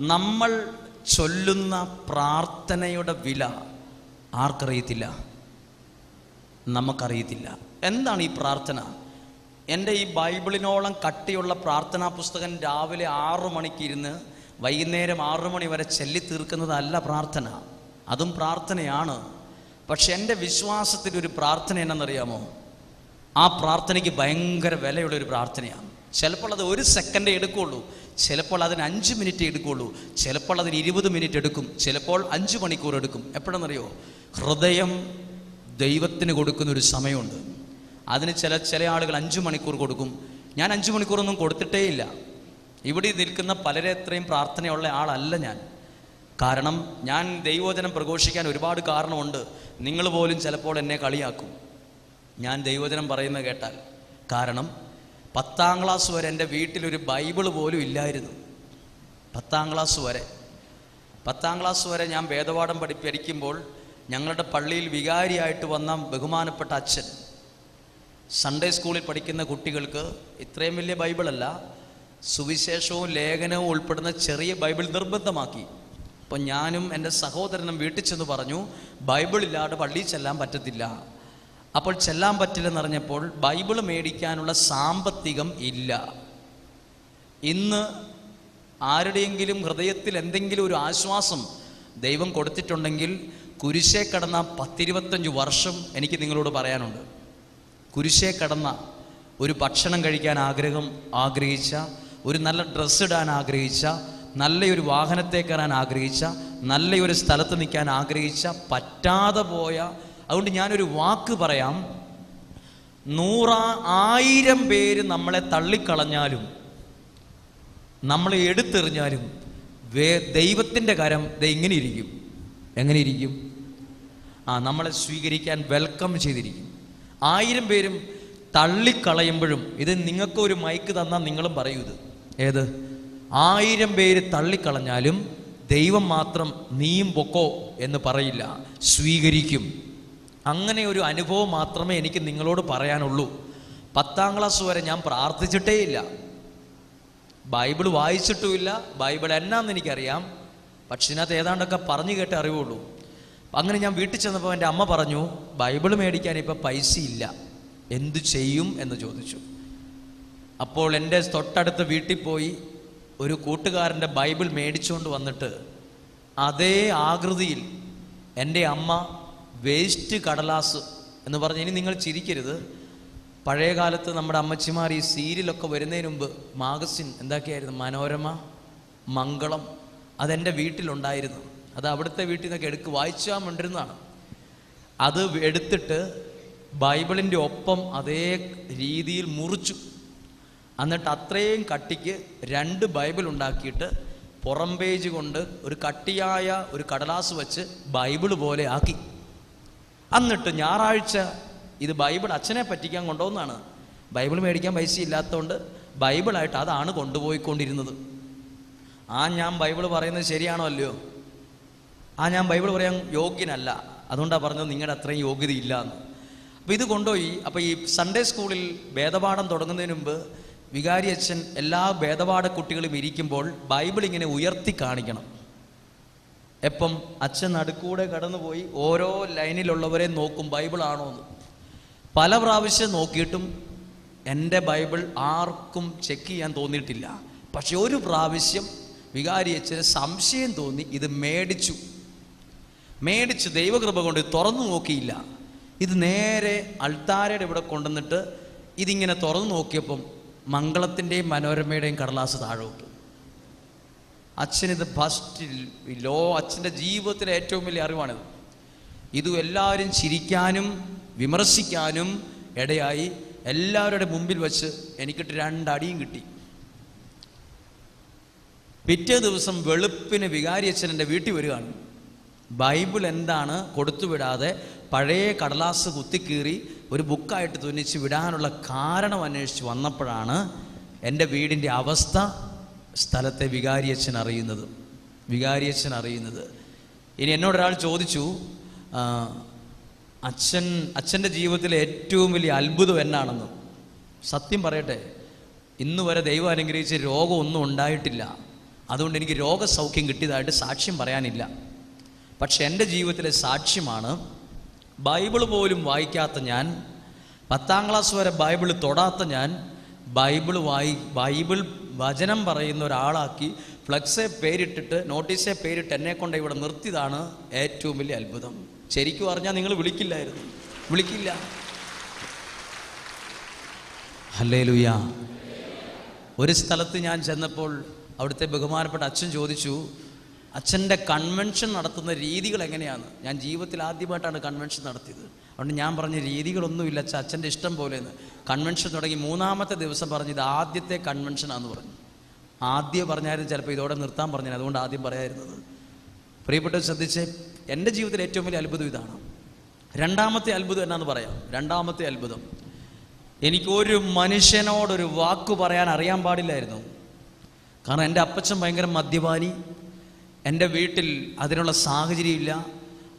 നമ്മൾ ചൊല്ലുന്ന പ്രാർത്ഥനയുടെ വില ആർക്കറിയത്തില്ല? നമുക്കറിയത്തില്ല. എന്താണ് ഈ പ്രാർത്ഥന? എന്റെ ഈ ബൈബിളിനോളം കട്ടിയുള്ള പ്രാർത്ഥനാ പുസ്തകം രാവിലെ ആറു മണിക്കിരുന്ന് വൈകുന്നേരം ആറു മണി വരെ ചൊല്ലി തീർക്കുന്നതല്ല പ്രാർത്ഥന. അതും പ്രാർത്ഥനയാണ്. പക്ഷെ എന്റെ വിശ്വാസത്തിൽ ഒരു പ്രാർത്ഥന എന്നറിയാമോ ആ പ്രാർത്ഥനയ്ക്ക് ഭയങ്കര വിലയുള്ള ഒരു പ്രാർത്ഥനയാണ്. ചിലപ്പോൾ അത് ഒരു സെക്കൻഡേ എടുക്കുള്ളൂ ചിലപ്പോൾ അതിന് അഞ്ച് മിനിറ്റ് എടുക്കുള്ളൂ ചിലപ്പോൾ അതിന് ഇരുപത് മിനിറ്റ് എടുക്കും. ചിലപ്പോൾ അഞ്ച് മണിക്കൂർ എടുക്കും. എപ്പോഴെന്നറിയോ ഹൃദയം ദൈവത്തിന് കൊടുക്കുന്ന ഒരു സമയമുണ്ട്. അതിന് ചില ചില ആളുകൾ അഞ്ച് മണിക്കൂർ കൊടുക്കും. ഞാൻ അഞ്ച് മണിക്കൂറൊന്നും കൊടുത്തിട്ടേ ഇല്ല. ഇവിടെ നിൽക്കുന്ന പലരെ അത്രയും പ്രാർത്ഥനയുള്ള ആളല്ല ഞാൻ. കാരണം ഞാൻ ദൈവോചനം പ്രഘോഷിക്കാൻ ഒരുപാട് കാരണമുണ്ട്. നിങ്ങൾ പോലും ചിലപ്പോൾ എന്നെ കളിയാക്കും. ഞാൻ ദൈവോചനം പറയുന്നത് കേട്ടാൽ. കാരണം പത്താം ക്ലാസ് വരെ എന്റെ വീട്ടിലൊരു ബൈബിൾ പോലും ഇല്ലായിരുന്നു. പത്താം ക്ലാസ് വരെ. പത്താം ക്ലാസ് വരെ ഞാൻ വേദപാഠം പഠി പഠിക്കുമ്പോൾ ഞങ്ങളുടെ പള്ളിയിൽ വികാരിയായിട്ട് വന്ന ബഹുമാനപ്പെട്ട അച്ഛൻ. സൺഡേ സ്കൂളിൽ പഠിക്കുന്ന കുട്ടികൾക്ക് ഇത്രയും വലിയ ബൈബിളല്ല സുവിശേഷവും ലേഖനവും ഉൾപ്പെടുന്ന ചെറിയ ബൈബിൾ നിർബന്ധമാക്കി. അപ്പോൾ ഞാനും എന്റെ സഹോദരനും വീട്ടിൽ ചെന്ന് പറഞ്ഞു ബൈബിൾ ഇല്ലാതെ പള്ളിയിൽ ചെല്ലാൻ പറ്റത്തില്ല. അപ്പോൾ ചെല്ലാൻ പറ്റില്ലെന്ന് അറിഞ്ഞപ്പോൾ ബൈബിൾ മേടിക്കാനുള്ള സാമ്പത്തികം ഇല്ല. ഇന്ന് ആരുടെയെങ്കിലും ഹൃദയത്തിൽ എന്തെങ്കിലും ഒരു ആശ്വാസം ദൈവം കൊടുത്തിട്ടുണ്ടെങ്കിൽ കുരിശേ കടന്ന പത്തിരുപത്തഞ്ച് വർഷം എനിക്ക് നിങ്ങളോട് പറയാനുണ്ട്. കുരിശേ കടന്ന ഒരു ഭക്ഷണം കഴിക്കാൻ ആഗ്രഹം ആഗ്രഹിച്ച ഒരു നല്ല ഡ്രസ്സ് ഇടാൻ ആഗ്രഹിച്ച നല്ലൊരു വാഹനത്തെ കയറാൻ ആഗ്രഹിച്ച നല്ലൊരു സ്ഥലത്ത് നിൽക്കാൻ ആഗ്രഹിച്ച പറ്റാതെ പോയ അതുകൊണ്ട് ഞാനൊരു വാക്ക് പറയാം. നൂറാ ആയിരം പേര് നമ്മളെ തള്ളിക്കളഞ്ഞാലും നമ്മളെ എടുത്തെറിഞ്ഞാലും വേ ദൈവത്തിന്റെ കരം ദേ ഇങ്ങനെ ഇരിക്കും. എങ്ങനെ ഇരിക്കും? ആ നമ്മളെ സ്വീകരിക്കാൻ വെൽക്കം ചെയ്തിരിക്കും. ആയിരം പേരും തള്ളിക്കളയുമ്പോഴും ഇത് നിങ്ങൾക്ക് ഒരു മൈക്ക് തന്നാൽ നിങ്ങളും പറയൂ ഇത്. ഏത്? ആയിരം പേര് തള്ളിക്കളഞ്ഞാലും ദൈവം മാത്രം നീയും പൊക്കോ എന്ന് പറയില്ല. സ്വീകരിക്കും. അങ്ങനെ ഒരു അനുഭവം മാത്രമേ എനിക്ക് നിങ്ങളോട് പറയാനുള്ളൂ. പത്താം ക്ലാസ് വരെ ഞാൻ പ്രാർത്ഥിച്ചിട്ടേ ഇല്ല. ബൈബിൾ വായിച്ചിട്ടുമില്ല. ബൈബിൾ എന്നാന്ന് എനിക്കറിയാം. പക്ഷെ ഇതിനകത്ത് ഏതാണ്ടൊക്കെ പറഞ്ഞു കേട്ടേ അറിവുള്ളൂ. അങ്ങനെ ഞാൻ വീട്ടിൽ ചെന്നപ്പോൾ എന്റെ അമ്മ പറഞ്ഞു ബൈബിൾ മേടിക്കാൻ ഇപ്പം പൈസ ഇല്ല. എന്തു ചെയ്യും? എന്ന് ചോദിച്ചു. അപ്പോൾ എന്റെ തൊട്ടടുത്ത് വീട്ടിൽ പോയി ഒരു കൂട്ടുകാരന്റെ ബൈബിൾ മേടിച്ചുകൊണ്ട് വന്നിട്ട് അതേ ആകൃതിയിൽ എന്റെ അമ്മ വേസ്റ്റ് കടലാസ് എന്ന് പറഞ്ഞ് ഇനി നിങ്ങൾ ചിരിക്കരുത്. പഴയ കാലത്ത് നമ്മുടെ അമ്മച്ചിമാർ ഈ സീരിയലൊക്കെ വരുന്നതിന് മുമ്പ് മാഗസിൻ എന്താക്കിയായിരുന്നു? മനോരമ മംഗളം അതെന്റെ വീട്ടിലുണ്ടായിരുന്നു. അത് അവിടുത്തെ വീട്ടിൽ നിന്നൊക്കെ എടുക്ക് വായിച്ചാൽ മണ്ടിരുന്നതാണ് അത് എടുത്തിട്ട് ബൈബിളിന്റെ ഒപ്പം അതേ രീതിയിൽ മുറിച്ചു. എന്നിട്ട് അത്രയും കട്ടിക്ക് രണ്ട് ബൈബിൾ ഉണ്ടാക്കിയിട്ട് പുറം പേജ് കൊണ്ട് ഒരു കട്ടിയായ ഒരു കടലാസ് വെച്ച് ബൈബിൾ പോലെ ആക്കി. എന്നിട്ട് ഞായറാഴ്ച ഇത് ബൈബിൾ അച്ഛനെ പറ്റിക്കാൻ കൊണ്ടുപോകുന്നതാണ് ബൈബിൾ മേടിക്കാൻ പൈസ ഇല്ലാത്തതുകൊണ്ട് ബൈബിളായിട്ട് അതാണ് കൊണ്ടുപോയിക്കൊണ്ടിരുന്നത്. ആ ഞാൻ ബൈബിൾ പറയുന്നത് ശരിയാണോ അല്ലയോ? ആ ഞാൻ ബൈബിൾ പറയാൻ യോഗ്യനല്ല. അതുകൊണ്ടാണ് പറഞ്ഞത് നിങ്ങളുടെ അത്രയും യോഗ്യത ഇല്ല എന്ന് അപ്പോൾ ഇത് കൊണ്ടുപോയി. അപ്പോൾ ഈ സൺഡേ സ്കൂളിൽ ഭേദപാഠം തുടങ്ങുന്നതിന് മുമ്പ് വികാരി അച്ഛൻ എല്ലാ ഭേദപാഠ കുട്ടികളും ഇരിക്കുമ്പോൾ ബൈബിൾ ഇങ്ങനെ ഉയർത്തി കാണിക്കണം. എപ്പം അച്ഛൻ നടുക്കൂടെ കടന്നുപോയി ഓരോ ലൈനിലുള്ളവരെ നോക്കും ബൈബിൾ ആണോ എന്ന്. പല പ്രാവശ്യം നോക്കിയിട്ടും എന്റെ ബൈബിൾ ആർക്കും ചെക്ക് ചെയ്യാൻ തോന്നിയിട്ടില്ല. പക്ഷെ ഒരു പ്രാവശ്യം വികാരി അച്ഛന് സംശയം തോന്നി ഇത് മേടിച്ചു. മേടിച്ച് ദൈവകൃപ കൊണ്ട് തുറന്നു നോക്കിയില്ല. ഇത് നേരെ അൾത്താരയുടെ ഇവിടെ കൊണ്ടുവന്നിട്ട് ഇതിങ്ങനെ തുറന്നു നോക്കിയപ്പം മംഗളത്തിന്റെയും മനോരമയുടെയും കടലാസ് താഴോട്ട് അച്ഛനിത് ഫസ്റ്റ് ലോ അച്ഛന്റെ ജീവിതത്തിലെ ഏറ്റവും വലിയ അറിവാണിത്. ഇത് എല്ലാവരും ചിരിക്കാനും വിമർശിക്കാനും ഇടയായി എല്ലാവരുടെ മുമ്പിൽ വച്ച് എനിക്കിട്ട് രണ്ടടിയും കിട്ടി. പിറ്റേ ദിവസം വെളുപ്പിന് വികാരി അച്ഛൻ എന്റെ വീട്ടിൽ വരികയാണ് ബൈബിൾ എന്താണ് കൊടുത്തുവിടാതെ പഴയ കടലാസ് കുത്തിക്കീറി ഒരു ബുക്കായിട്ട് തുന്നിച്ച് വിടാനുള്ള കാരണം അന്വേഷിച്ച് വന്നപ്പോഴാണ് എന്റെ വീടിന്റെ അവസ്ഥ സ്ഥലത്തെ വികാരിയച്ഛൻ അറിയുന്നത്. വികാരിയച്ഛൻ അറിയുന്നത്. ഇനി എന്നോടൊരാൾ ചോദിച്ചു അച്ഛൻ അച്ഛന്റെ ജീവിതത്തിലെ ഏറ്റവും വലിയ അത്ഭുതം എന്നാണെന്ന്? സത്യം പറയട്ടെ ഇന്ന് വരെ ദൈവം അനുഗ്രഹിച്ച് രോഗമൊന്നും ഉണ്ടായിട്ടില്ല. അതുകൊണ്ട് എനിക്ക് രോഗസൗഖ്യം കിട്ടിയതായിട്ട് സാക്ഷ്യം പറയാനില്ല. പക്ഷെ എന്റെ ജീവിതത്തിലെ സാക്ഷ്യമാണ് ബൈബിൾ പോലും വായിക്കാത്ത ഞാൻ പത്താം ക്ലാസ് വരെ ബൈബിൾ തൊടാത്ത ഞാൻ ബൈബിൾ വായി ബൈബിൾ വചനം പറയുന്ന ഒരാളാക്കി ഫ്ലക്സെ പേരിട്ടിട്ട് നോട്ടീസെ പേരിട്ട് എന്നെ കൊണ്ട് ഇവിടെ നിർത്തിയതാണ് ഏറ്റവും വലിയ അത്ഭുതം. ശരിക്കും പറഞ്ഞാൽ നിങ്ങൾ വിളിക്കില്ലായിരുന്നു. വിളിക്കില്ല. ഹല്ലേ ഒരു സ്ഥലത്ത് ഞാൻ ചെന്നപ്പോൾ അവിടുത്തെ ബഹുമാനപ്പെട്ട അച്ഛൻ ചോദിച്ചു അച്ഛന്റെ കൺവെൻഷൻ നടത്തുന്ന രീതികൾ എങ്ങനെയാണ്? ഞാൻ ജീവിതത്തിൽ ആദ്യമായിട്ടാണ് കൺവെൻഷൻ നടത്തിയത്. അതുകൊണ്ട് ഞാൻ പറഞ്ഞ രീതികളൊന്നുമില്ല അച്ഛൻ അച്ഛന്റെ ഇഷ്ടം പോലെയെന്ന്. കൺവെൻഷൻ തുടങ്ങി മൂന്നാമത്തെ ദിവസം പറഞ്ഞു ഇത് ആദ്യത്തെ കൺവെൻഷനാന്ന് പറഞ്ഞു. ആദ്യം പറഞ്ഞായിരുന്നു ചിലപ്പോൾ ഇതോടെ നിർത്താൻ പറഞ്ഞു അതുകൊണ്ട് ആദ്യം പറയായിരുന്നത്. പ്രിയപ്പെട്ടവർ ശ്രദ്ധിച്ച് എന്റെ ജീവിതത്തിൽ ഏറ്റവും വലിയ അത്ഭുതം ഇതാണ്. രണ്ടാമത്തെ അത്ഭുതം എന്നാന്ന് പറയാം. രണ്ടാമത്തെ അത്ഭുതം. എനിക്കൊരു മനുഷ്യനോടൊരു വാക്ക് പറയാൻ അറിയാൻ പാടില്ലായിരുന്നു. കാരണം എന്റെ അപ്പച്ചൻ ഭയങ്കര മദ്യപാനി എന്റെ വീട്ടിൽ അതിനുള്ള സാഹചര്യമില്ല.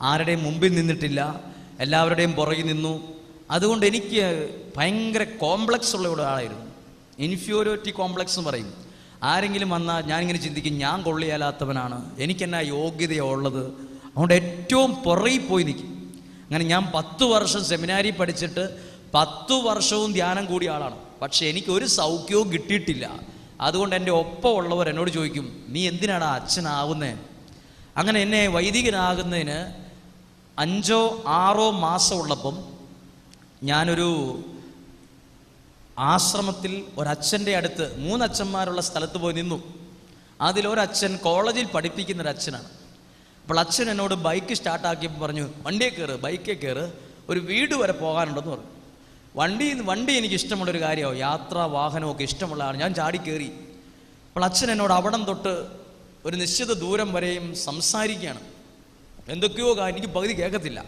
ആരുടെയും മുമ്പിൽ നിന്നിട്ടില്ല. എല്ലാവരുടെയും പുറകിൽ നിന്നു. അതുകൊണ്ട് എനിക്ക് ഭയങ്കര കോംപ്ലക്സ് ഉള്ള ഒരാളായിരുന്നു ഇൻഫ്യൂരിറ്റി കോംപ്ലക്സ് എന്ന് പറയും. ആരെങ്കിലും വന്നാൽ ഞാനിങ്ങനെ ചിന്തിക്കും ഞാൻ കൊള്ളിയാലാത്തവനാണ്. എനിക്കെന്നാ യോഗ്യതയുള്ളത് അതുകൊണ്ട് ഏറ്റവും പുറകിൽ പോയി നിൽക്കും. അങ്ങനെ ഞാൻ പത്ത് വർഷം സെമിനാരി പഠിച്ചിട്ട് പത്തു വർഷവും ധ്യാനം കൂടിയ ആളാണ്. പക്ഷേ എനിക്കൊരു സൗഖ്യവും കിട്ടിയിട്ടില്ല. അതുകൊണ്ട് എന്റെ ഒപ്പമുള്ളവർ എന്നോട് ചോദിക്കും നീ എന്തിനാണ് അച്ഛനാവുന്നത് അങ്ങനെ എന്നെ വൈദികനാകുന്നതിന് അഞ്ചോ ആറോ മാസം ഉള്ളപ്പം ഞാനൊരു ആശ്രമത്തിൽ ഒരച്ഛന്റെ അടുത്ത് മൂന്നച്ഛന്മാരുള്ള സ്ഥലത്ത് പോയി നിന്നു. അതിലൊരച്ഛൻ കോളേജിൽ പഠിപ്പിക്കുന്ന ഒരു അപ്പോൾ അച്ഛൻ എന്നോട് ബൈക്ക് സ്റ്റാർട്ടാക്കിയപ്പോൾ പറഞ്ഞു വണ്ടിയെ കയറ് ബൈക്കേ കയറ് ഒരു വീട് വരെ പോകാനുണ്ടെന്ന് പറഞ്ഞു. വണ്ടി വണ്ടി എനിക്ക് ഇഷ്ടമുള്ളൊരു കാര്യമോ യാത്ര വാഹനമൊക്കെ ഇഷ്ടമുള്ള ആൾ ഞാൻ ചാടി കയറി അപ്പോൾ അച്ഛൻ എന്നോട് അവിടം തൊട്ട് ഒരു നിശ്ചിത ദൂരം വരെയും സംസാരിക്കുകയാണ്. എന്തൊക്കെയോ കാര്യം എനിക്ക് പകുതി കേൾക്കത്തില്ല.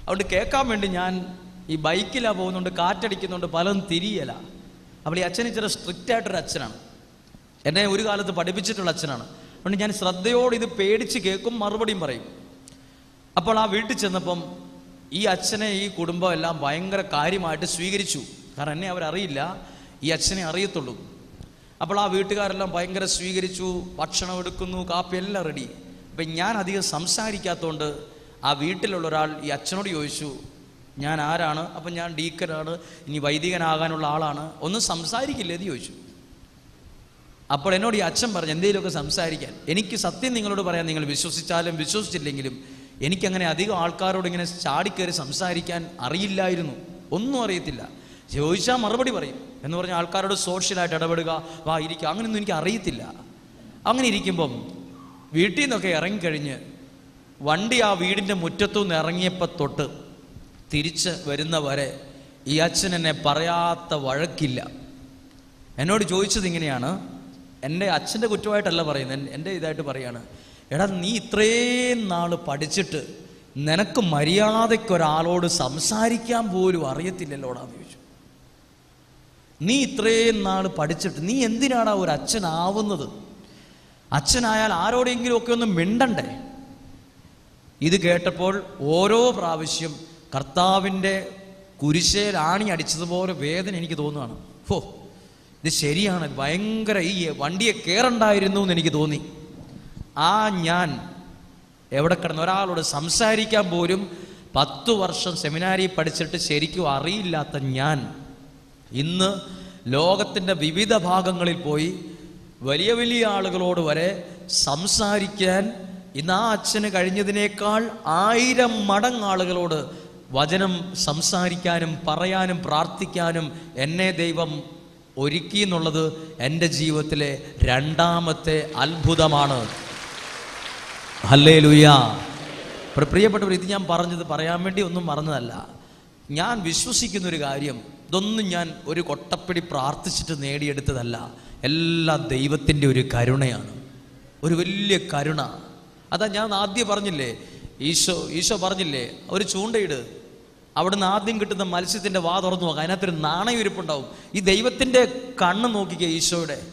അതുകൊണ്ട് കേൾക്കാൻ വേണ്ടി ഞാൻ ഈ ബൈക്കിലാണ് പോകുന്നുണ്ട് കാറ്റടിക്കുന്നുണ്ട് പലതും തിരിയല. അപ്പോൾ ഈ അച്ഛൻ ഇച്ചിരി സ്ട്രിക്റ്റ് ആയിട്ടൊരു അച്ഛനാണ്. എന്നെ ഒരു കാലത്ത് പഠിപ്പിച്ചിട്ടുള്ള അച്ഛനാണ്. അതുകൊണ്ട് ഞാൻ ശ്രദ്ധയോടെ ഇത് പേടിച്ച് കേൾക്കും മറുപടിയും പറയും. അപ്പോൾ ആ വീട്ടിൽ ചെന്നപ്പം ഈ അച്ഛനെ ഈ കുടുംബം എല്ലാം ഭയങ്കര കാര്യമായിട്ട് സ്വീകരിച്ചു. കാരണം എന്നെ അവരറിയില്ല ഈ അച്ഛനെ അറിയത്തുള്ളൂ. അപ്പോൾ ആ വീട്ടുകാരെല്ലാം ഭയങ്കര സ്വീകരിച്ചു. ഭക്ഷണം എടുക്കുന്നു കാപ്പി എല്ലാം റെഡി അപ്പം ഞാൻ അധികം സംസാരിക്കാത്തതുകൊണ്ട് ആ വീട്ടിലുള്ള ഒരാൾ ഈ അച്ഛനോട് ചോദിച്ചു ഞാൻ ആരാണ്? അപ്പം ഞാൻ ഡീക്കനാണ്. ഇനി വൈദികനാകാനുള്ള ആളാണ്. ഒന്നും സംസാരിക്കില്ലേ? എന്ന് ചോദിച്ചു. അപ്പോൾ എന്നോട് ഈ അച്ഛൻ പറഞ്ഞു എന്തെങ്കിലുമൊക്കെ സംസാരിക്കാൻ. എനിക്ക് സത്യം നിങ്ങളോട് പറയാൻ നിങ്ങൾ വിശ്വസിച്ചാലും വിശ്വസിച്ചില്ലെങ്കിലും എനിക്കങ്ങനെ അധികം ആൾക്കാരോട് ഇങ്ങനെ ചാടിക്കയറി സംസാരിക്കാൻ അറിയില്ലായിരുന്നു. ഒന്നും അറിയത്തില്ല. ചോദിച്ചാൽ മറുപടി പറയും. എന്ന് പറഞ്ഞാൽ ആൾക്കാരോട് സോഷ്യലായിട്ട് ഇടപെടുക വാ ഇരിക്കുക അങ്ങനെയൊന്നും എനിക്ക് അറിയത്തില്ല. അങ്ങനെ ഇരിക്കുമ്പം വീട്ടിൽ നിന്നൊക്കെ ഇറങ്ങിക്കഴിഞ്ഞ് വണ്ടി ആ വീടിന്റെ മുറ്റത്തു നിന്ന് ഇറങ്ങിയപ്പോൾ തൊട്ട് തിരിച്ച് വരുന്നവരെ ഈ അച്ഛൻ എന്നെ പറയാത്ത വഴക്കില്ല. എന്നോട് ചോദിച്ചത് ഇങ്ങനെയാണ്. എന്റെ അച്ഛന്റെ കുറ്റമായിട്ടല്ല പറയുന്നത്. എന്റെ ഇതായിട്ട് പറയാണ്. എടാ നീ ഇത്രയും നാൾ പഠിച്ചിട്ട് നിനക്ക് മര്യാദയ്ക്കൊരാളോട് സംസാരിക്കാൻ പോലും അറിയത്തില്ലല്ലോടാന്ന് ചോദിച്ചു. നീ ഇത്രയും നാൾ പഠിച്ചിട്ട് നീ എന്തിനാണ് ഒരു അച്ഛനാവുന്നത്? അച്ഛനായാൽ ആരോടെങ്കിലും ഒക്കെ ഒന്ന് മിണ്ടണ്ടേ? ഇത് കേട്ടപ്പോൾ ഓരോ പ്രാവശ്യം കർത്താവിന്റെ കുരിശേൽ ആണി അടിച്ചതുപോലെ വേദന എനിക്ക് തോന്നുകയാണ്. ഹോ ഇത് ശരിയാണ്. ഭയങ്കര ഈ വണ്ടിയെ കയറണ്ടായിരുന്നു എന്ന് എനിക്ക് തോന്നി. ആ ഞാൻ എവിടെ കിടന്ന് ഒരാളോട് സംസാരിക്കാൻ പോലും പത്തു വർഷം സെമിനാരി പഠിച്ചിട്ട് ശരിക്കും അറിയില്ലാത്ത ഞാൻ ഇന്ന് ലോകത്തിന്റെ വിവിധ ഭാഗങ്ങളിൽ പോയി വലിയ വലിയ ആളുകളോട് വരെ സംസാരിക്കാൻ ഇന്ന് ആ അച്ഛന് കഴിഞ്ഞതിനേക്കാൾ ആയിരം മടങ്ങ് ആളുകളോട് വചനം സംസാരിക്കാനും പറയാനും പ്രാർത്ഥിക്കാനും എന്നെ ദൈവം ഒരുക്കി എന്നുള്ളത് എന്റെ ജീവിതത്തിലെ രണ്ടാമത്തെ അത്ഭുതമാണ്. ഹല്ലേ ലുയാ പ്രിയപ്പെട്ടവർ ഇത് ഞാൻ പറഞ്ഞത് പറയാൻ വേണ്ടി ഒന്നും മറന്നതല്ല. ഞാൻ വിശ്വസിക്കുന്ന ഒരു കാര്യം ഇതൊന്നും ഞാൻ ഒരു കൊട്ടപ്പിടി പ്രാർത്ഥിച്ചിട്ട് നേടിയെടുത്തതല്ല. എല്ലാ ദൈവത്തിന്റെ ഒരു കരുണയാണ്. ഒരു വലിയ കരുണ. അതാ ഞാൻ ആദ്യം പറഞ്ഞില്ലേ ഈശോ ഈശോ പറഞ്ഞില്ലേ ഒരു ചൂണ്ടയിട്. അവിടുന്ന് ആദ്യം കിട്ടുന്ന മത്സ്യത്തിന്റെ വാ തുറന്നു നോക്കാം അതിനകത്തൊരു നാണയൊരുപ്പുണ്ടാവും ഈ ദൈവത്തിന്റെ കണ്ണ് നോക്കിക്കുക ഈശോയുടെ.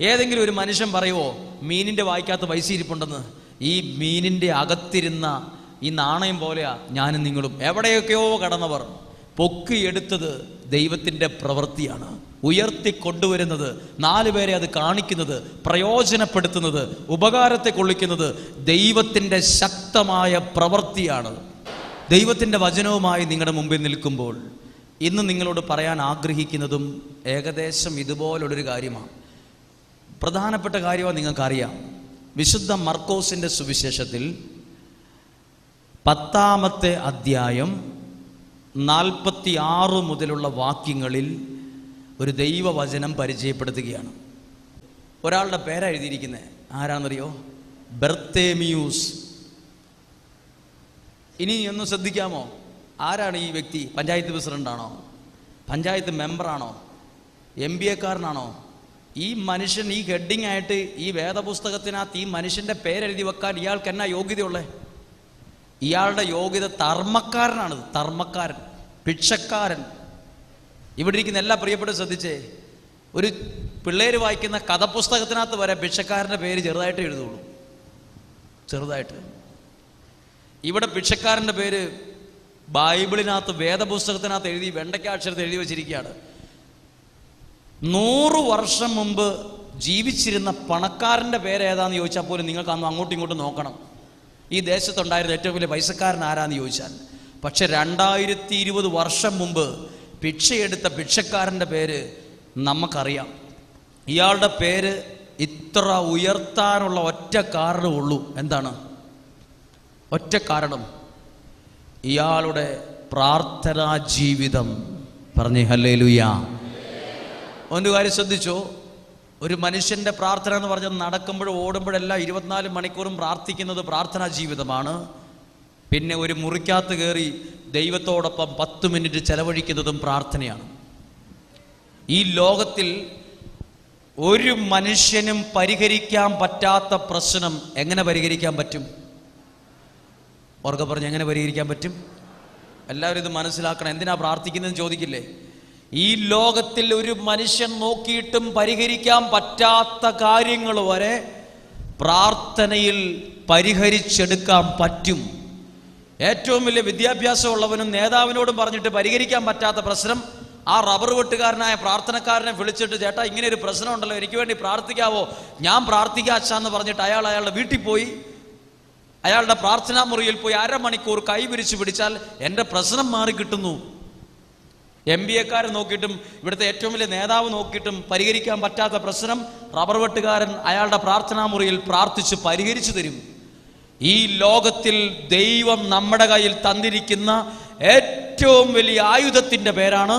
ഏതെങ്കിലും ഒരു മനുഷ്യൻ പറയുമോ മീനിന്റെ വായിക്കാത്ത പൈസ ഇരിപ്പുണ്ടെന്ന്. ഈ മീനിന്റെ അകത്തിരുന്ന ഈ നാണയം പോലെയാ ഞാനും നിങ്ങളും. എവിടെയൊക്കെയോ കടന്നവർ പൊക്കിയെടുത്തത് ദൈവത്തിന്റെ പ്രവൃത്തിയാണ്. ഉയർത്തി കൊണ്ടുവരുന്നത് നാല് പേരെ അത് കാണിക്കുന്നത് പ്രയോജനപ്പെടുത്തുന്നത് ഉപകാരത്തെ കൊള്ളിക്കുന്നത് ദൈവത്തിന്റെ ശക്തമായ പ്രവൃത്തിയാണ്. ദൈവത്തിന്റെ വചനവുമായി നിങ്ങളുടെ മുമ്പിൽ നിൽക്കുമ്പോൾ ഇന്ന് നിങ്ങളോട് പറയാൻ ആഗ്രഹിക്കുന്നതും ഏകദേശം ഇതുപോലുള്ളൊരു കാര്യമാണ്. പ്രധാനപ്പെട്ട കാര്യമാണ് നിങ്ങൾക്കറിയാം. വിശുദ്ധ മർക്കോസിന്റെ സുവിശേഷത്തിൽ പത്താമത്തെ അധ്യായം നാൽപ്പത്തി ആറ് മുതലുള്ള വാക്യങ്ങളിൽ ഒരു ദൈവവചനം പരിചയപ്പെടുത്തുകയാണ്. ഒരാളുടെ പേരാ എഴുതിയിരിക്കുന്നത് ആരാണെന്നറിയോ ബെർത്തേമിയൂസ്. ഇനി ഒന്ന് ശ്രദ്ധിക്കാമോ? ആരാണ് ഈ വ്യക്തി? പഞ്ചായത്ത് പ്രസിഡന്റാണോ? പഞ്ചായത്ത് മെമ്പറാണോ? എം ബി എക്കാരനാണോ? ഈ മനുഷ്യൻ ഈ ഹെഡിങ് ആയിട്ട് ഈ വേദപുസ്തകത്തിനകത്ത് ഈ മനുഷ്യന്റെ പേരെഴുതി വെക്കാൻ ഇയാൾക്ക് എന്നാ യോഗ്യതയുള്ളത് ഇയാളുടെ യോഗ്യത തർമ്മക്കാരനാണ് തർമ്മക്കാരൻ ഭിക്ഷക്കാരൻ. ഇവിടെ ഇരിക്കുന്ന എല്ലാ പ്രിയപ്പെട്ട ശ്രദ്ധിച്ചേ ഒരു പിള്ളേർ വായിക്കുന്ന കഥപുസ്തകത്തിനകത്ത് വരെ ഭിക്ഷക്കാരന്റെ പേര് ചെറുതായിട്ട് എഴുതുള്ളൂ. ചെറുതായിട്ട്. ഇവിടെ ഭിക്ഷക്കാരന്റെ പേര് ബൈബിളിനകത്ത് വേദപുസ്തകത്തിനകത്ത് എഴുതി വെണ്ടയ്ക്കാക്ഷരത്തിൽ എഴുതി വച്ചിരിക്കുകയാണ്. നൂറ് വർഷം മുമ്പ് ജീവിച്ചിരുന്ന പണക്കാരന്റെ പേര് ഏതാന്ന് ചോദിച്ചാൽ പോലും നിങ്ങൾക്ക് അന്ന് അങ്ങോട്ടും ഇങ്ങോട്ടും നോക്കണം. ഈ ദേശത്തുണ്ടായിരുന്ന ഏറ്റവും വലിയ പൈസക്കാരൻ ആരാന്ന് ചോദിച്ചാൽ. പക്ഷെ രണ്ടായിരത്തി ഇരുപത് വർഷം മുമ്പ് ഭിക്ഷയെടുത്ത ഭിക്ഷക്കാരന്റെ പേര് നമുക്കറിയാം. ഇയാളുടെ പേര് ഇത്ര ഉയർത്താനുള്ള ഒറ്റ കാരണമുള്ളൂ എന്താണ്? ഒറ്റ കാരണം. ഇയാളുടെ പ്രാർത്ഥനാ ജീവിതം. പറഞ്ഞു ഹല്ലേ ലുയാ ഒരു കാര്യം ശ്രദ്ധിച്ചോ? ഒരു മനുഷ്യന്റെ പ്രാർത്ഥന എന്ന് പറഞ്ഞാൽ നടക്കുമ്പോഴും ഓടുമ്പോഴെല്ലാം ഇരുപത്തിനാല് മണിക്കൂറും പ്രാർത്ഥിക്കുന്നത് പ്രാർത്ഥനാ ജീവിതമാണ്. പിന്നെ ഒരു മുറിക്കകത്ത് കയറി ദൈവത്തോടൊപ്പം പത്ത് മിനിറ്റ് ചെലവഴിക്കുന്നതും പ്രാർത്ഥനയാണ്. ഈ ലോകത്തിൽ ഒരു മനുഷ്യനും പരിഹരിക്കാൻ പറ്റാത്ത പ്രശ്നം എങ്ങനെ പരിഹരിക്കാൻ പറ്റും? ഉറക്കെ പറഞ്ഞ് എങ്ങനെ പരിഹരിക്കാൻ പറ്റും? എല്ലാവരും ഇത് മനസ്സിലാക്കണം. എന്തിനാ പ്രാർത്ഥിക്കുന്നതെന്ന് ചോദിക്കില്ലേ? ഈ ലോകത്തിൽ ഒരു മനുഷ്യൻ നോക്കിയിട്ടും പരിഹരിക്കാൻ പറ്റാത്ത കാര്യങ്ങൾ വരെ പ്രാർത്ഥനയിൽ പരിഹരിച്ചെടുക്കാൻ പറ്റും. ഏറ്റവും വലിയ വിദ്യാഭ്യാസമുള്ളവനും നേതാവിനോടും പറഞ്ഞിട്ട് പരിഹരിക്കാൻ പറ്റാത്ത പ്രശ്നം ആ റബ്ബർ വെട്ടുകാരനായ പ്രാർത്ഥനക്കാരനെ വിളിച്ചിട്ട് ചേട്ടാ ഇങ്ങനെ ഒരു പ്രശ്നമുണ്ടല്ലോ എനിക്ക് വേണ്ടി പ്രാർത്ഥിക്കാവോ? ഞാൻ പ്രാർത്ഥിക്കാച്ചാന്ന് പറഞ്ഞിട്ട് അയാൾ അയാളുടെ വീട്ടിൽ പോയി. അയാളുടെ പ്രാർത്ഥനാ മുറിയിൽ പോയി അരമണിക്കൂർ കൈ വിരിച്ചു പിടിച്ചാൽ എന്റെ പ്രശ്നം മാറി കിട്ടുന്നു എം ബി എക്കാരൻ നോക്കിയിട്ടും ഇവിടുത്തെ ഏറ്റവും വലിയ നേതാവ് നോക്കിയിട്ടും പരിഹരിക്കാൻ പറ്റാത്ത പ്രശ്നം റബ്ബർ വെട്ടുകാരൻ അയാളുടെ പ്രാർത്ഥനാ മുറിയിൽ പ്രാർത്ഥിച്ച് പരിഹരിച്ചു തരും. ഈ ലോകത്തിൽ ദൈവം നമ്മുടെ കയ്യിൽ തന്നിരിക്കുന്ന ഏറ്റവും വലിയ ആയുധത്തിന്റെ പേരാണ്